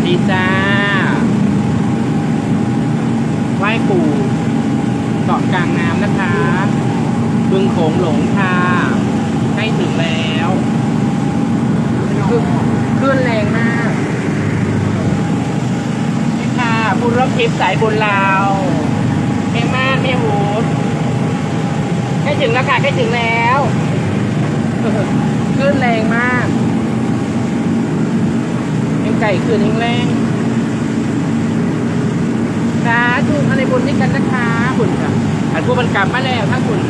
วัสดีจ้า ไหว้ปู่เกาะกลางน้ำนะคะ บึงโขงหลงค่ะใกล้ถึงแล้วคือคลื่นแรงมากนี่ค่ะผู้ร่วมทริปสายบุญลาวแม่ม่านแม่หูดใกล้ถึงแล้วค่ะใกล้ถึงแล้วคลื่นแรงมากยัง ไก่คืนยังแรงสาธุมาในบุญด้กันนะคะคุณค่ะอันผู้มันกลับมาแล้วถ้าคุณ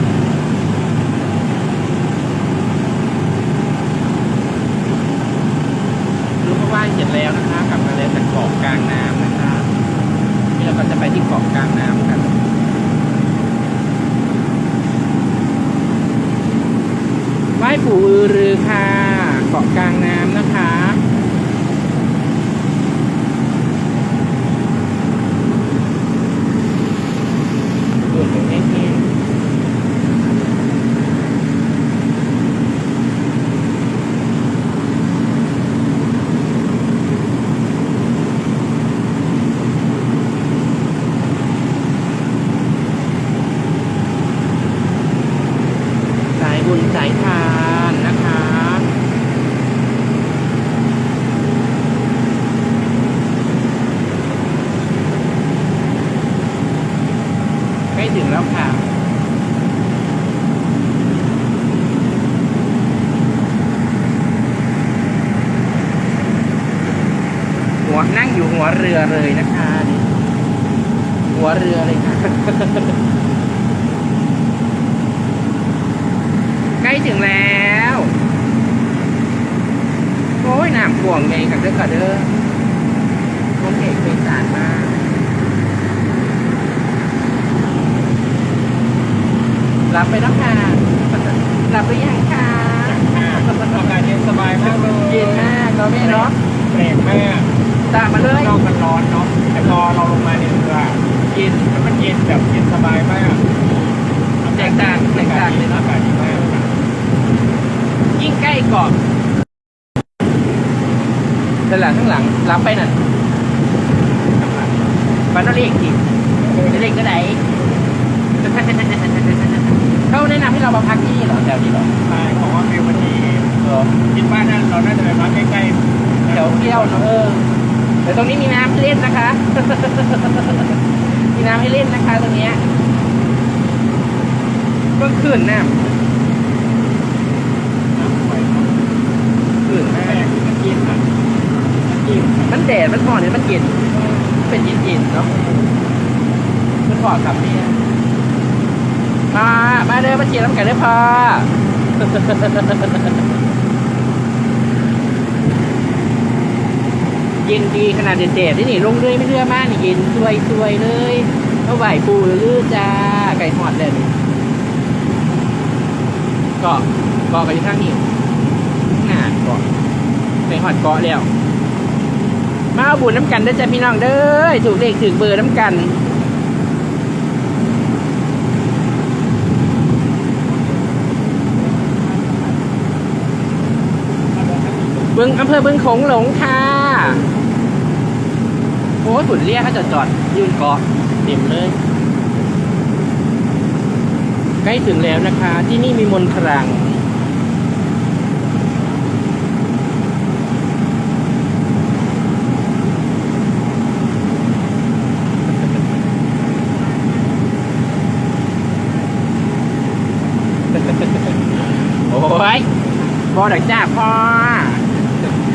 รู้เพราะว่าเสร็จแล้วนะคะกลับมาแล้วจากเกาะกลางน้ำนะคะนี่เราก็จะไปที่เกาะกลางน้ำกันไหว้ปู่อือรือค่ะเกาะกลางน้ำนะคะ ดูดถึงแห้งๆสายบุญสายทานนะคะ ใกล้ถึงแล้วค่ะ หั วนั่งอยู่หัวเรือเลยนะคะนี่หัวเรือเลยค่ะ ใกล้ถึงแล้ว โอ้ยน้ำข่วงไงกันเด้อค่ะเด้อคงเอกเป็นสารมากรับไปแล้วค่ะรับไปยังค่ะอากาศเย็นสบายมากเลยเย็นมากเราไม่ร้อน แปลกมากตามมาเลยนอกมันร้อนเนาะแต่พอเราลงมาในเรือเย็นแล้วมันเย็นแบบเย็นสบายมากแตกต่างแตกต่างเลยเนาะอากาศดีมากยิ่งใกล้เกาะด้านหลังข้างหลังรับไปนั่นบันนเรียกกี่เรียกก็ไหนเขาแนะนำให้เรามาพักที่นี่เหรอแถวนี้เหรอใช่ของว่าฟิววันนี้เออคิดว่าน่าเราน่าจะไปพักใกล้ๆ แถวเที่ยวเนอะเออแต่ตรงนี้มีน้ำให้เล่นนะคะ มีน้ำให้เล่นนะคะ ตรงเนี้ยก็ขึ้นน้น้ำสวยมากำขึ้นแปมาลกกมันกินอะมันกินมันแดดมันห่อนเนี่ยมันเย็นเป็นเย็นๆเนาะมันพอกับเนี่ยมา มาเด้อมาเชียร์น้ำกันเด้อพอ เย็นดีขนาดเด็ดๆนี่นี่ลงเรื่อยไม่เรื่อยมากนี่เย็นสวยสวยเลยเขาไหวปูลือจ้าไก่หอดเลยนี่เกาะเกาะกันอยู่ข้างนี้หนาเกาะไก่หอดเกาะแล้ว มาเอาบุญน้ำกันเด้จ้าพี่น้องเด้อถูกเลขถูกเบอร์น้ำกันบึงอำเภอบึงโขงหลงค่ะ อ้สุดเรียกเขาจอดจอดยืนเกาะเต็มเลย ใกล้ถึงแล้วนะคะ ที่นี่มีมนครังโอ้ยพอดักจ้าพ่อ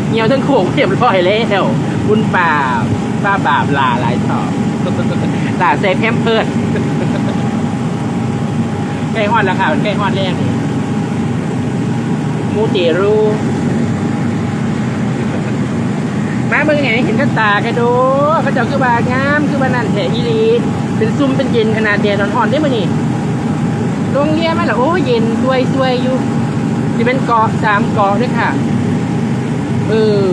เหี่ยวทั้งโขงเรียบร้อยแล้วบุญป่า บ้าบาปลาหลายต่อลาเซฟแพมเพิร์ดใกล้ฮอดแล้วค่ะใกล้ฮอดแรกนี่มูติรูมาเบิ่งไงเห็นกันตากันดูเขาเจ้าคือบางามคือบานันแถอีหลีเป็นซุ่มเป็นเย็นขนาดแดดอ่อนๆได้มั้นี่โรงเรียนไหมล่ะโอ้เย็นสวยสวยอยู่จะเป็นเกาะสามเกาะด้วยค่ะ เออ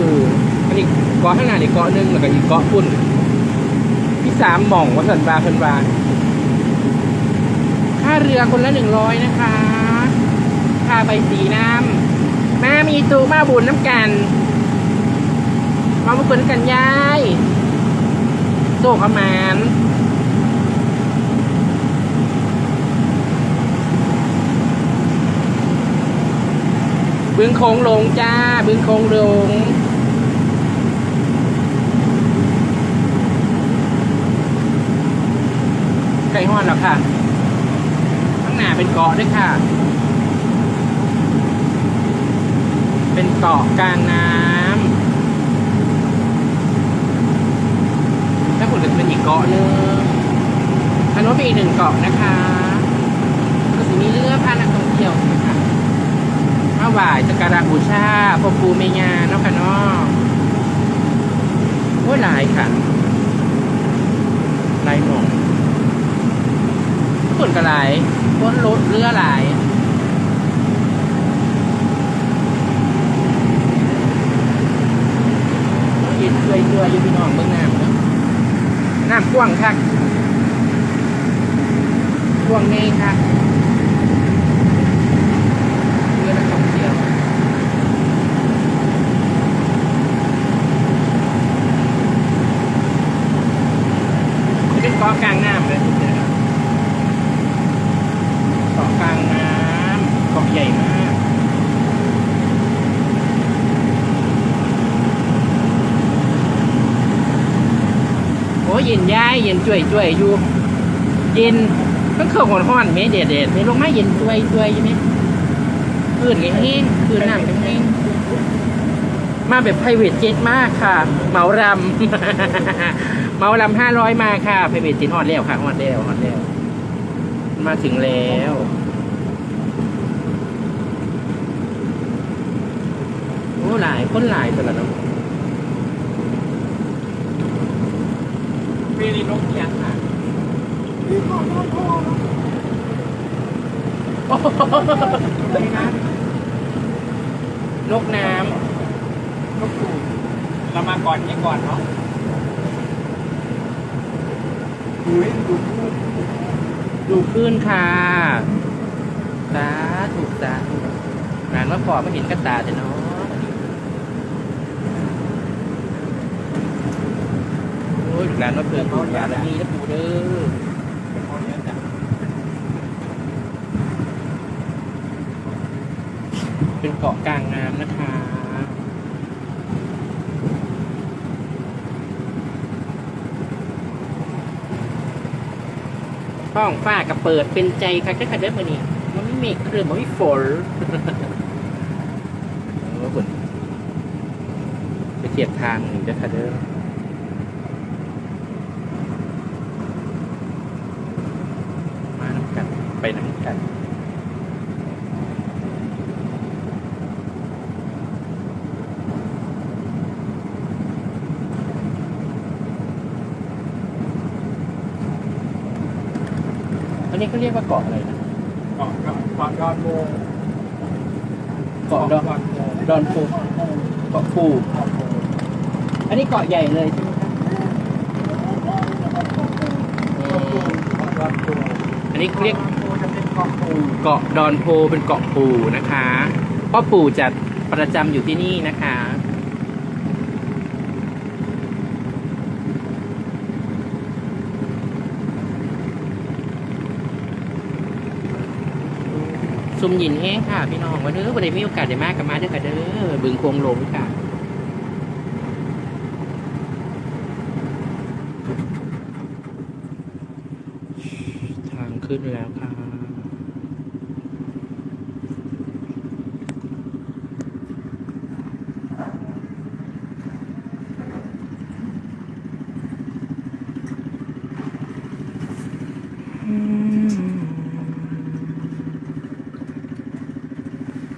อันนี้เกาะข้างหน้านี่เกาะหนึ่งแล้วก็อีกเกาะปุ่นที่สามหม่องวัดสันบาเพิ่นบาค่าเรือคนละหนึ่งร้อยนะคะค่าใบสีน้ำมามีตูมาบุญน้ำกัน มามาบุกคนกันยายโซ่ขมานบึงโคงลงจ้า บึงโคงลง ไก่ห้อนแล้วค่ะ ข้างหน้าเป็นเกาะด้วยค่ะ เป็นเกาะกลางน้ำถ้าคุณจะเป็นอีกเกาะหนึงอันนู้นเป็นอีกหนึ่งเกาะนะคะก็จะมีเรือพานักท่องเที่ยวนะคะมาไหว้สักการะบูชาพ่อปู่แม่ย่าเนาะค่ะเนาะโอ้ยหลายค่ะ หลายหมอง คนก็หลายคนรถเรือหลายย็นเรื่อยๆอยู่พี่น้องเบื้องน้ำนะน้ำกว้างคักกว้างเน่คักเรือนักท่องเที่ยวเป็นเกาะกลางน้ำเลยเกาะกลางน้ำเกาะ ใหญ่มากโอ้ยเย็นย้ายเย็นจ่วยจ่วยอยู่ เย็นก็เครื่องหอนห้อนๆแม่เด็ดเด็ดไม่ลงมาเย็นจ่วยจ่วยใช่ไหมคืนไงแห้งคืนหน้ำแห้งมาแบบไพรเวทเจ็ตมากค่ะ เหมารำ เหมารำห้าร้อยมาค่ะไพรเวทเจ็ตฮอดแล้วค่ะฮอดแล้วฮอดแล้ว มาถึงแล้ว โอ้หลายคนหลายแต่ละเนาะปีนี้นกเอียงค่ะพี่ขอโทษพ่อนะนี่นะนกน้นกตูดเรามาก่อนยังก่อนเนาะอุ้ยดูพูดำดูขึ้นค่ะสาถูกสาถูกนานว่าพอไม่เห็นกระตาแต่เนาะ โอ้ยร้านว่าเพื่อนกูร้าละมีแล้วปูเด้อเป็นเกาะกลางน้ำนะคะห้องฝ้ากับเปิดเป็นใจค่ะแค่ค่ะเด้อมานี่มันไม่เมฆเครื่องมันไม่ฝนเออบุญไปเทียบทางนี่เด้อค่ะเด้อมาน้ำกัน ไปน้ำกัน อั นนี้เขาเรียกว่าเกาะอะไรนะเกาะเกาะเกาะดอนโมเกาะดอนดอนโมดอนปูเกาะปูดอนโมอันนี้เกาะใหญ่เลยใช่ไหมครับอืมเกาะดอนโมอันนี้เขาเรียกดอนโมจะเป็นเกาะปูเกาะดอนโพเป็นเกาะปูนะคะพ่อปู่จัดประจำอยู่ที่นี่นะคะ ซุ่มหยินแห้งค่ะ พี่น้องวันนี้วันนี้มีโอกาสได้มากกับมาเด้อกันเด้อบึงโคงลงค่ะทางขึ้นแล้วค่ะ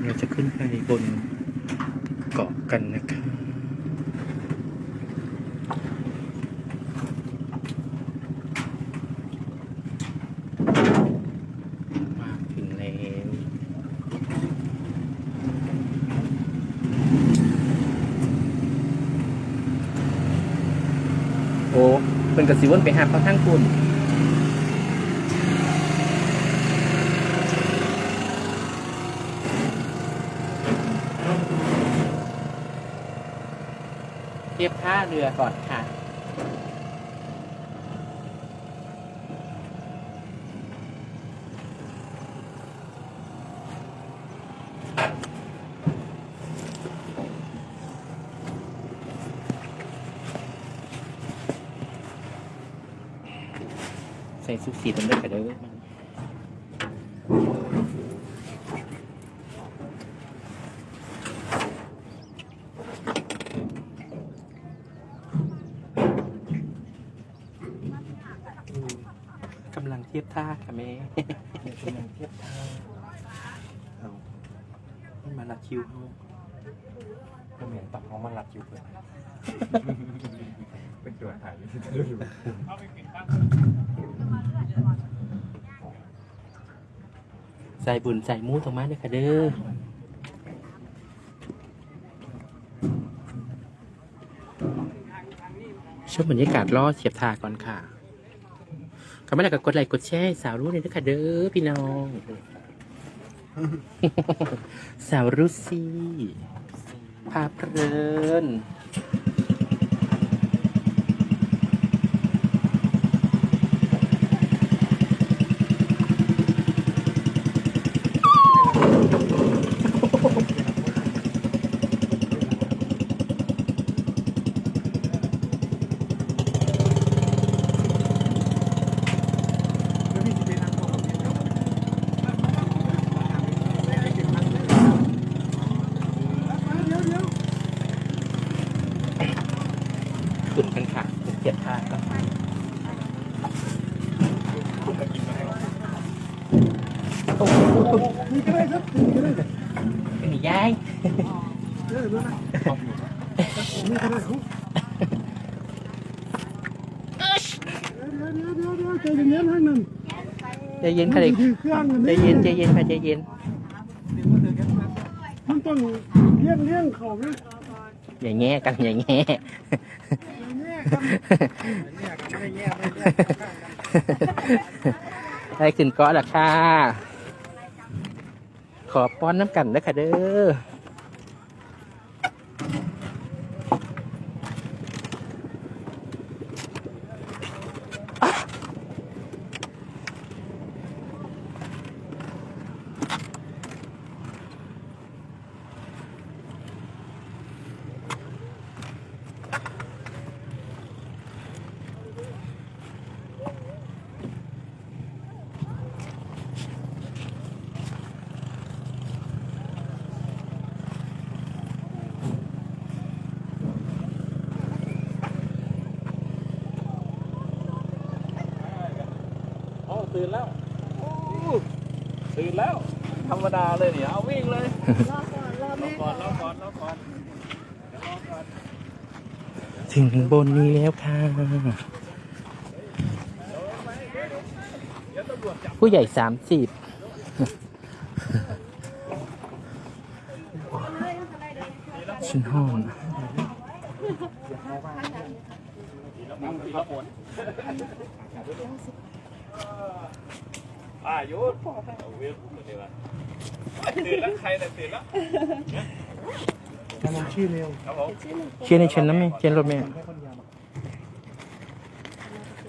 เราจะขึ้นไปบนเกาะกันนะคะมาถึงแล้ว โอ้เป็ นกับสิวนไปหาเขาทั้งคุณเทียบท่าเรือก่อนค่ะ ส่ซุปสีมันด้วยกันเด้อมันกำลังเทียบท่าค่ะแม่กำลังเทียบท่าเอามันมาลัดคิวเขาก็เหมือนตับของมันหลับอยู่เพื่อนเป็นตัวถ่ายไม่ใช่ดู ใส่บุญใส่มูตรงมาด้วยค่ะเด้อช่วงบรรยากาศรอเสียบทาก่อนค่ะก็ไม่ได้ก็กดไลค์กดแชร์สาวรู้เลยนะคะเด้อพี่น้อง สาวรู้สิพาเพลิน แล้วพี่จะไปนั่งของผมเดี๋ยวเดี๋ยว ขึ้นกันค่ะเสียบทาก่อน นี่ก็ได้ครับนี่ก็ได้ เป็นยาย เดี๋ยวเดี๋ยวนะนี่ก็ได้ครับเดี๋ยวเดี๋ยวเดี๋ยวเดี๋ยวใจเย็นๆให้มัน ใจเย็นค่ะเด็กถือเครื่องกันใจเย็นใจเย็นค่ะใจเย็น มันต้องเลี้ยงเลี้ยงเขาไหมอย่าแง่กันอย่าแง่อย่างเงี้ยครับเนี่ยกันไม่แย่ไม่แย่ข้างกันได้ขึ้นเกาะละค่ะ ขอป้อนน้ำกันนะค่ะเด้อ โอ้ตื่นแล้วโอ้ตื่นแล้ว ธรรมดาเลยเนี่ยเอาวิ่งเลยรอก่อน รอก่อนรอก่อนรอก่อนถึงบนนี้แล้วค่ะ ผู้ใหญ่สามสิบฉันห้องนั่งทีละคนอายุ ตื่นแล้วใครแต่ตื่นแล้วกำลังชื่อเร็วครับผมเชียร์ในเชนนะแม่เชียร์รถแม่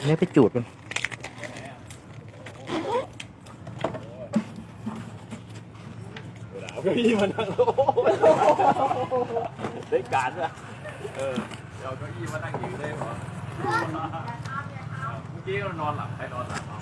แล้วไปจูดมันเอาเก้าอี้มานั่งได้การด้วยเออเอาเก้าอี้มานั่งอยู่ได้หรอเมื่อกี้เรานอนหลับใครนอนหลับเอา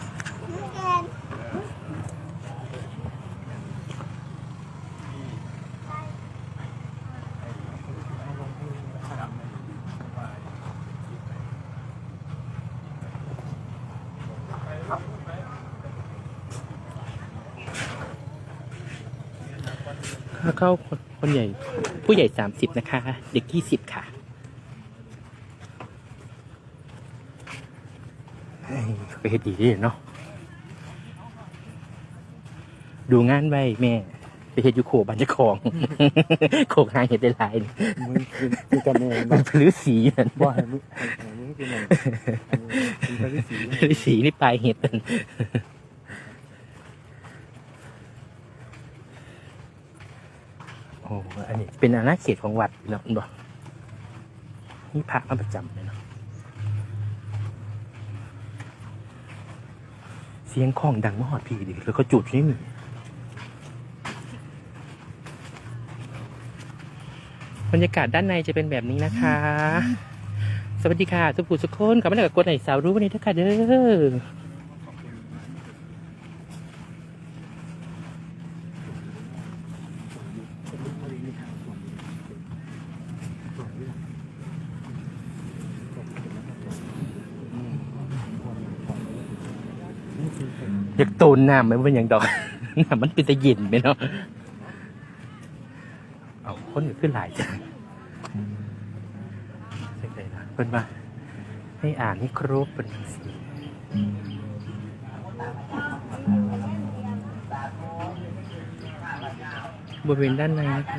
เข้าคนใหญ่ ผู้ใหญ่สามสิบนะคะ เด็กยี่สิบค่ะเฮ้ยไปเฮ็ดดีเดีเนาะดูงานไว้แม่ ไปเฮ็ดอยูโคบันเจะของโคกหาเห็ดได้หลายนี่มึงคือคือกันเองมันพลือสีนั่นว่าให้มึงให้มึงกินหน่อยมึงไปที่สีพลือสีนี่ปลายเห็ดนั่น โอ้อันนี้เป็นอาณาเขตของวัดเนาะบอกนี่พระมาประจำเลยเนาะเสียงของดังมหอดพี่ดิแล้วก็จุดนี่มีบรรยากาศด้านในจะเป็นแบบนี้นะคะ สวัสดีค่ะ สุภูสุคนกลับมาแล้วกับกดไหนสาวรู้วันนี้ด้วยค่ะเด้อ ตูนน้ำไมว่เป็นอย่างดอกน้ำมันเป็นตะย็นไหมเนาะเอาคนก็ขึ้นหลายจังเสียใจนะเป็นว่าให้อ่านให้ครบเป็นสีบริเวณด้านในนะคะ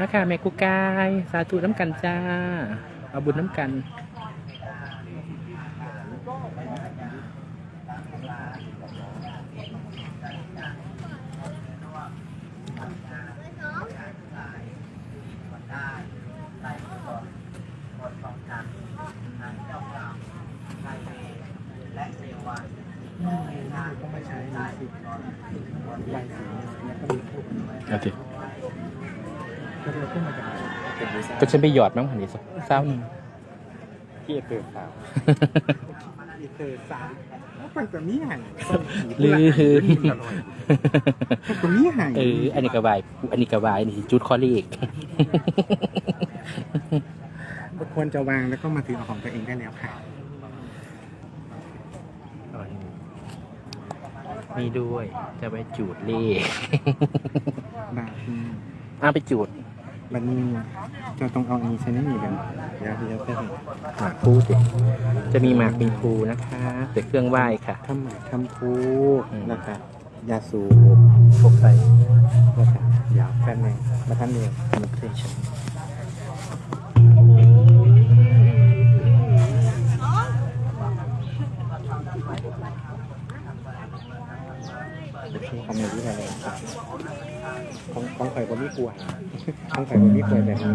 นะคะแม่กุกาย สาธุน้ำกันจ้า เอาบุญน้ำกัน ก็มาใช้ในสิใบสีแล้วก็มีพวก โอเค ก็เราขึ้นมาจาก เป็นดีไซน์ก็ฉันไปหยอดมั้งหันนี้สักเศร้าหนึ่งที่เกิดสาวอีเตอร์สามแล้วเป็นตัวนี้ไงลืมตัวนี้ไงเอออันนี้กระบายอันนี้กระบายอันนี้จุดคอลีกควรจะวางแล้วก็มาถือเอาของตัวเองได้แล้วค่ะนี่ด้วยจะไปจูดเลขบาทนี่อ้าไปจูด บันนี้จะต้องเอาอันนี้ใช่ไม่มีกันเดี๋ยวเดี๋ยวจะเห็นหมากพูสิจะมีหมากมีพูนะคะแต่เครื่องไหว้ค่ะทำหมากทำพูนะคะยาสูบพกใส่นะคะยาแป๊บนึงมาท่านเดียวมันเคยฉันคอมเมดี้อะไรครับของของข่อยบนนี้กลัวของข่อยบนนี้กลัวแบบนี้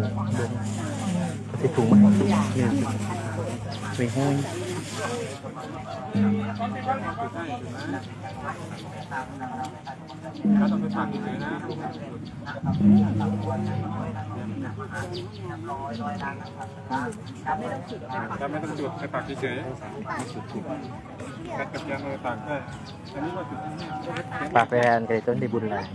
จะถุงมาให้ดูเนี่ยไปห้อย ถ้าไม่ต้องจุดไปปากเฉยๆกัดกับยางเลยปากได้อันนี้ว่าจุดที่นี่ปากแรงกันต้นในบุญหลาย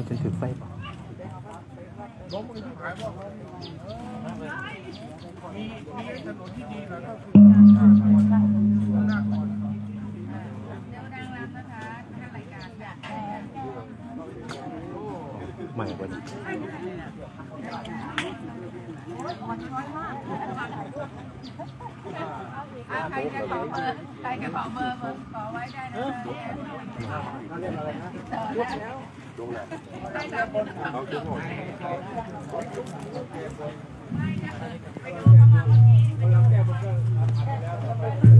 มันจะถือไฟเปล่าใหม่กว่านี้ใครจะขอเบอร์ใครจะขอเบอร์เบอร์ขอไว้ได้นะ เ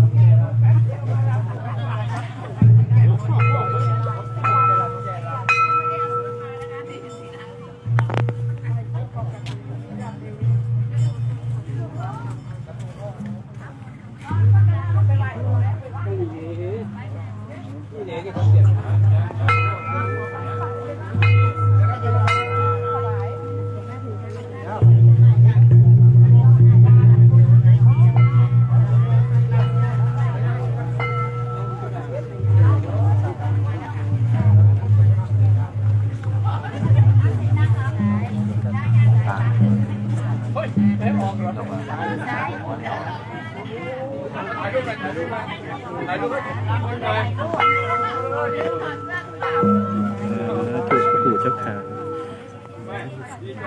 อ ผ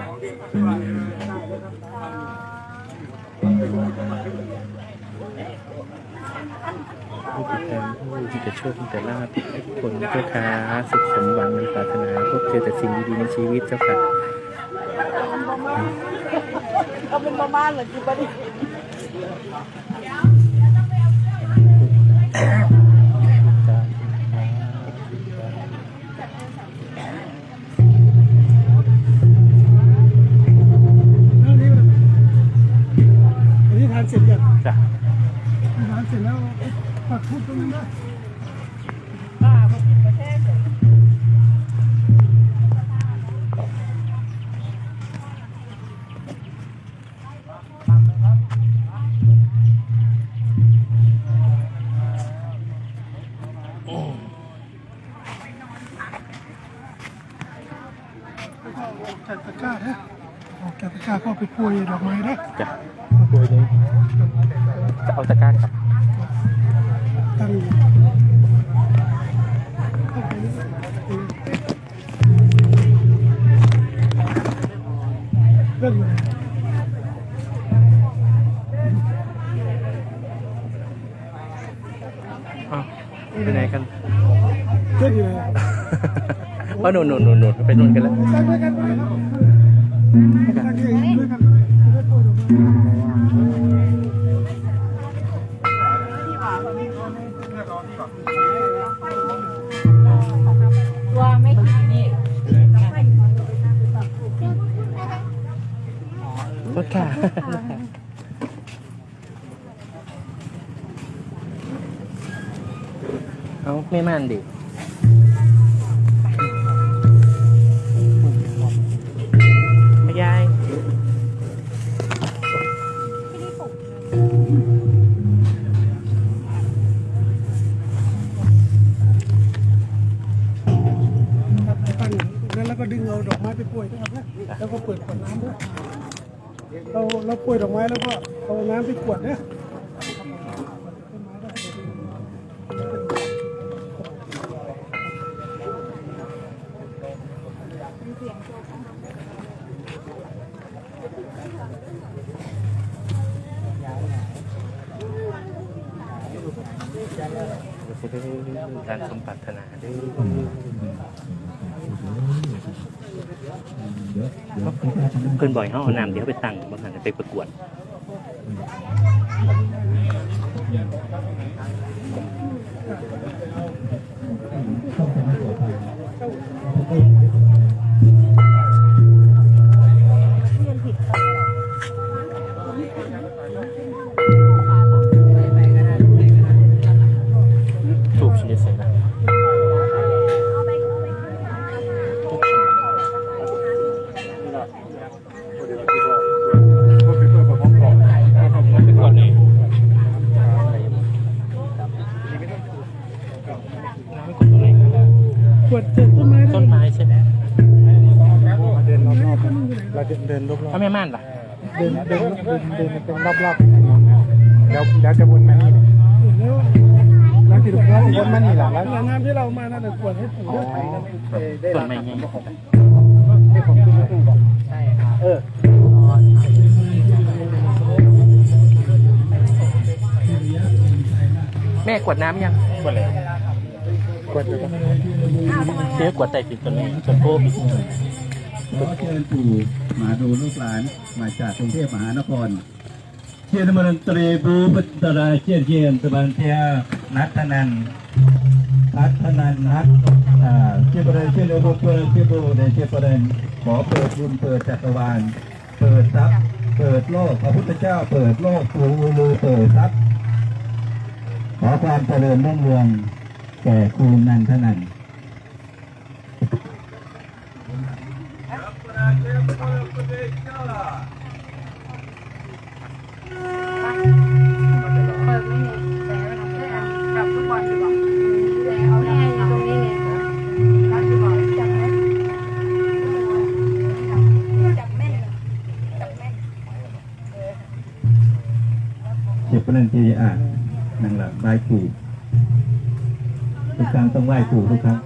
ู้ติดตามผู้ที่จะโชคแต่ลาภทุกคนเจ้าค่ะสุขสมหวังในปรารถนาพบเจอแต่สิ่งดีๆในชีวิตเจ้าค่ะเขาเป็นประมาณเหรอคือประดิ จยังจ้ะทานเสร็จแล้วปักทุบตรงนี้นะบ้าเขาผิดประเทศเลยจัดตะกร้านะออกจากตะกร้าก็ไปโปรยดอกไม้นะจ้ะตัวนี้ จะเอาตะกร้าครับตั้งเรื่องอะไรอ้าวไปไหนกันเรื่องอะไรอ๋อหนูหนูหนูหนูไปนู่นกันแล้ว รถค่ะเอาไม่มั่นดิ การสมปรารถนาด้วยเพื่อนบ่อยเขาเอาน้ำเดี๋ยวไปตั้งบางครั้งไปประกวด เดินรอบถ้าไม่ม่านล่ะๆเดินเดินเดินเดินเป็นรอบๆแล้วแล้วจะวนมานี่แล้วแล้วที่เราวนมานี่แหละแล้วน้ำที่เรามานั่นแหละขวดให้ปู่ด้วยต้นไม้ไงที่ผมขึ้นมาตู้บอกใช่ครับเออแม่กวดน้ำยังกวดเลยขวดเดียวกันเจ๊กวดใต้ติดต้นนี้ต้นโพบิ ขอเชิญปู่มาดูลูกหลานมาจากกรุงเทพมหานครเชียนมนตรีบูปตราเชียนเชียนตะบันเทียนัทนันนัทนันนัทเชียนประเดเชียนโอบุเปอร์เชียนโบเดเชียนประเดนขอเปิดบุญเปิดจักรวาล เปิดทรัพย์ เปิดโลกพระพุทธเจ้า เปิดโลกปู่อูลือเปิดทรัพย์ ขอความเจริญรุ่งเรืองแก่ครูนันทนัน เปิดไม่มีแต่ว่ทำได้กลับทุกวันดีกว่าแต่เอาแน่อยู่ตรงนี้ไงร้านที่บอกจับแม่จับแม่จับแม่เจ็บประเด็นที่อ่านนั่งหลับไหว้ปู่ทุกครั้งต้องไหว้ปู่ทุกครั้ง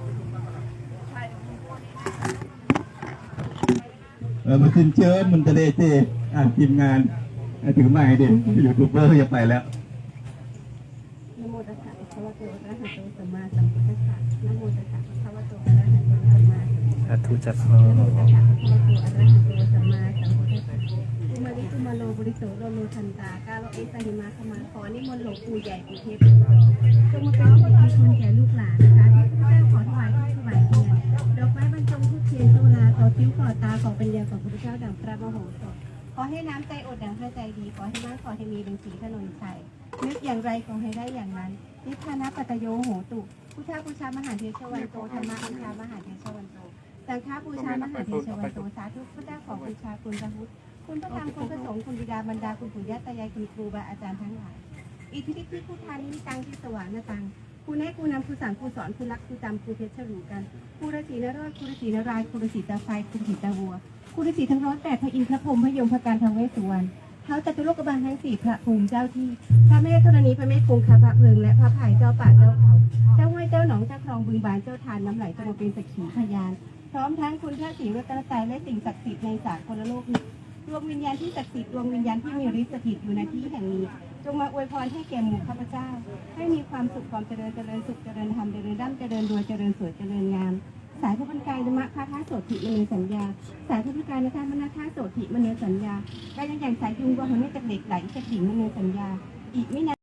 เออมันขึ้นเชิญมันจะเลเจอะทีมงานถือไม่เด็กยูทูบเบอร์อย่าไปแล้วอะาทุจักรโมตัระสุทโลโลทันตากาโลเอสหิมาขมาขอนิมนต์หลวงปู่ใหญ่ปู่เทพจงมาเป็นริมงคแก่ลูกหลานนะคะที่เจ้าขอถวายถวายเทียนดอกไม้บรรจง คิ้วขอตาขอเป็นเดียวของพระเจ้าดังพระมโหสถขอให้น้ำใจอดดังพระใจดีขอให้มากขอให้มีเป็นสีถนนชัยนึกอย่างไรขอให้ได้อย่างนั้นนิพพานะปัตโยโหตุพุทธบูชามหาเทชวันโตธรรมะบูชามหาเทชวันโตสังฆบูชามหาเทชวันโตสาธุพุทธขอบูชาคุณพระพุทธคุณพระธรรมคุณพระสงฆ์คุณบิดามารดาคุณปู่ย่าตายายคุณครูบาอาจารย์ทั้งหลายอิทธิฤทธิพุทธานิมิตังที่สว่างนาตัง คุณให้กูนำกูสั่งกูสอนกูรักกูจำกูเพชรฉลูกันกูฤาษีนรอดกูฤาษีนารายณ์กูฤาษีตาไฟกูฤาษีตาวัวกูฤาษีทั้งร้อยแปดพระอินทร์พระพรหมพระยมพระการทางเวสสุวรรณเท้าจตุโลกบาลทั้งสี่พระภูมิเจ้าที่พระแม่ธรณีพระแม่คงคาพระเพลิงและพระภายเจ้าป่าเจ้าเขาเจ้าห้วยเจ้าหนองเจ้าคลองบึงบานเจ้าทานน้ำไหลจะมาเป็นสักขีพยาน พร้อมทั้งคุณพระศรีรัตนตรัยและสิ่งศักดิ์สิทธิ์ในสากลโลกนี้ดวงวิญญาณที่ศักดิ์สิทธิ์ดวงวิญญาณที่มีฤทธิ์สถิตอยู่ในที่แห่งนี้ จงมาอวยพรให้แก่หมู่ข้าพเจ้า ให้มีความสุขความเจริญเจริญสุขเจริญธรรมเจริญร่ำเจริญรวยเจริญสวยเจริญงาม สายพระพันกายธรรมะพระท้าโสติมณีสัญญา สายพระพันกายนะคะมนาท้าโสติมณีสัญญาได้ยังอย่างสายยุงวัวหัวไม่จากเหล็กไหลจากดิ่งมณีสัญญา อีกไม่นาน